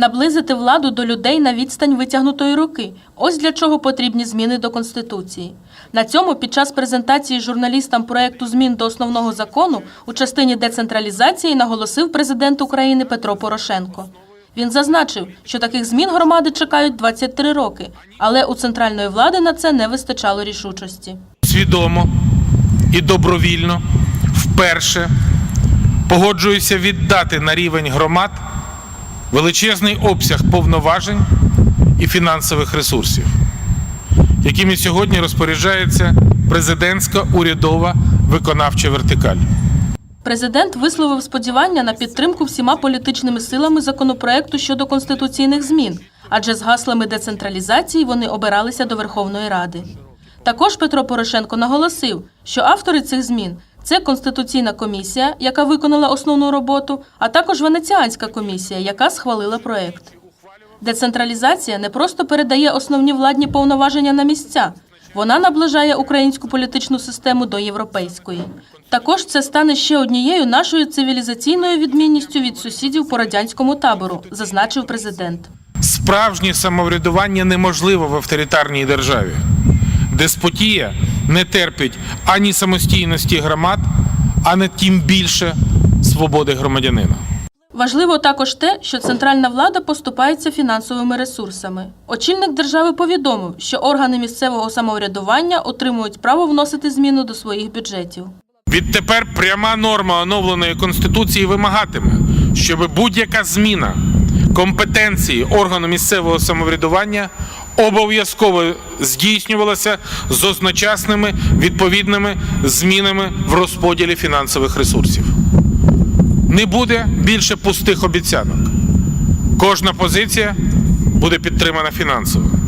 наблизити владу до людей на відстань витягнутої руки. Ось для чого потрібні зміни до Конституції. На цьому під час презентації журналістам проекту змін до основного закону у частині децентралізації наголосив президент України Петро Порошенко. Він зазначив, що таких змін громади чекають 23 роки, але у центральної влади на це не вистачало рішучості. свідомо і добровільно вперше погоджуюся віддати на рівень громад величезний обсяг повноважень і фінансових ресурсів, якими сьогодні розпоряджається президентська урядова виконавча вертикаль. Президент висловив сподівання на підтримку всіма політичними силами законопроекту щодо конституційних змін, адже з гаслами децентралізації вони обиралися до Верховної Ради. Також Петро Порошенко наголосив, що автори цих змін це Конституційна комісія, яка виконала основну роботу, а також Венеціанська комісія, яка схвалила проект. Децентралізація не просто передає основні владні повноваження на місця, вона наближає українську політичну систему до європейської. Також це стане ще однією нашою цивілізаційною відмінністю від сусідів по радянському табору, зазначив президент. Справжнє самоврядування неможливо в авторитарній державі. Деспотія не терпить ані самостійності громад, ані тим більше свободи громадянина. Важливо також те, що центральна влада поступається фінансовими ресурсами. Очільник держави повідомив, що органи місцевого самоврядування отримують право вносити зміну до своїх бюджетів. Відтепер пряма норма оновленої конституції вимагатиме, щоб будь-яка зміна компетенції органу місцевого самоврядування обов'язково здійснювалася з одночасними відповідними змінами в розподілі фінансових ресурсів. Не буде більше пустих обіцянок. Кожна позиція буде підтримана фінансово.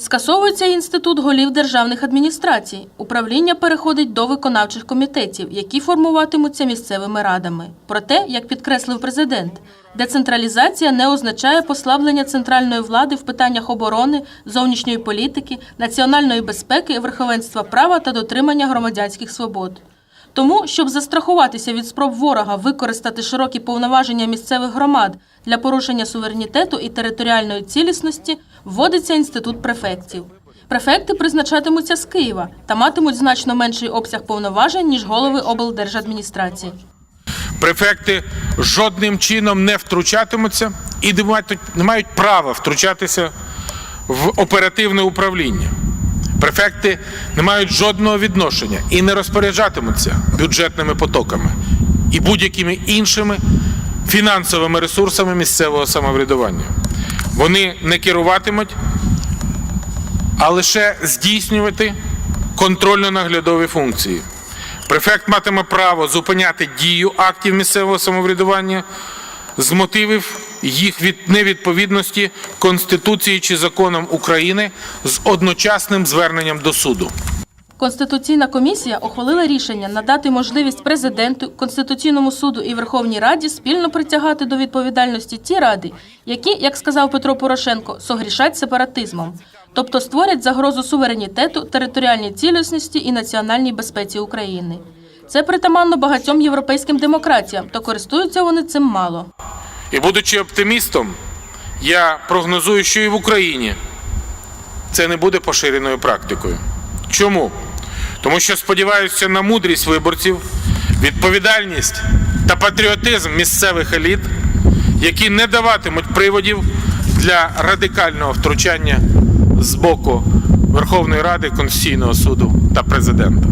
Скасовується інститут голів державних адміністрацій. Управління переходить до виконавчих комітетів, які формуватимуться місцевими радами. Проте, як підкреслив президент, децентралізація не означає послаблення центральної влади в питаннях оборони, зовнішньої політики, національної безпеки, верховенства права та дотримання громадянських свобод. Тому, щоб застрахуватися від спроб ворога використати широкі повноваження місцевих громад для порушення суверенітету і територіальної цілісності, вводиться інститут префектів. Префекти призначатимуться з Києва та матимуть значно менший обсяг повноважень, ніж голови облдержадміністрації. Префекти жодним чином не втручатимуться і не мають, права втручатися в оперативне управління. Префекти не мають жодного відношення і не розпоряджатимуться бюджетними потоками і будь-якими іншими фінансовими ресурсами місцевого самоврядування. Вони не керуватимуть, а лише здійснювати контрольно-наглядові функції. Префект матиме право зупиняти дію актів місцевого самоврядування з мотивів їх від невідповідності Конституції чи законам України з одночасним зверненням до суду. Конституційна комісія ухвалила рішення надати можливість президенту, Конституційному суду і Верховній Раді спільно притягати до відповідальності ті ради, які, як сказав Петро Порошенко, согрішать сепаратизмом, тобто створять загрозу суверенітету, територіальній цілісності і національній безпеці України. Це притаманно багатьом європейським демократіям, то користуються вони цим мало. І будучи оптимістом, я прогнозую, що і в Україні це не буде поширеною практикою. Чому? Тому що сподіваюся на мудрість виборців, відповідальність та патріотизм місцевих еліт, які не даватимуть приводів для радикального втручання з боку Верховної Ради, Конституційного суду та президента.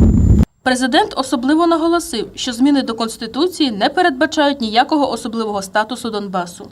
Президент особливо наголосив, що зміни до конституції не передбачають ніякого особливого статусу Донбасу.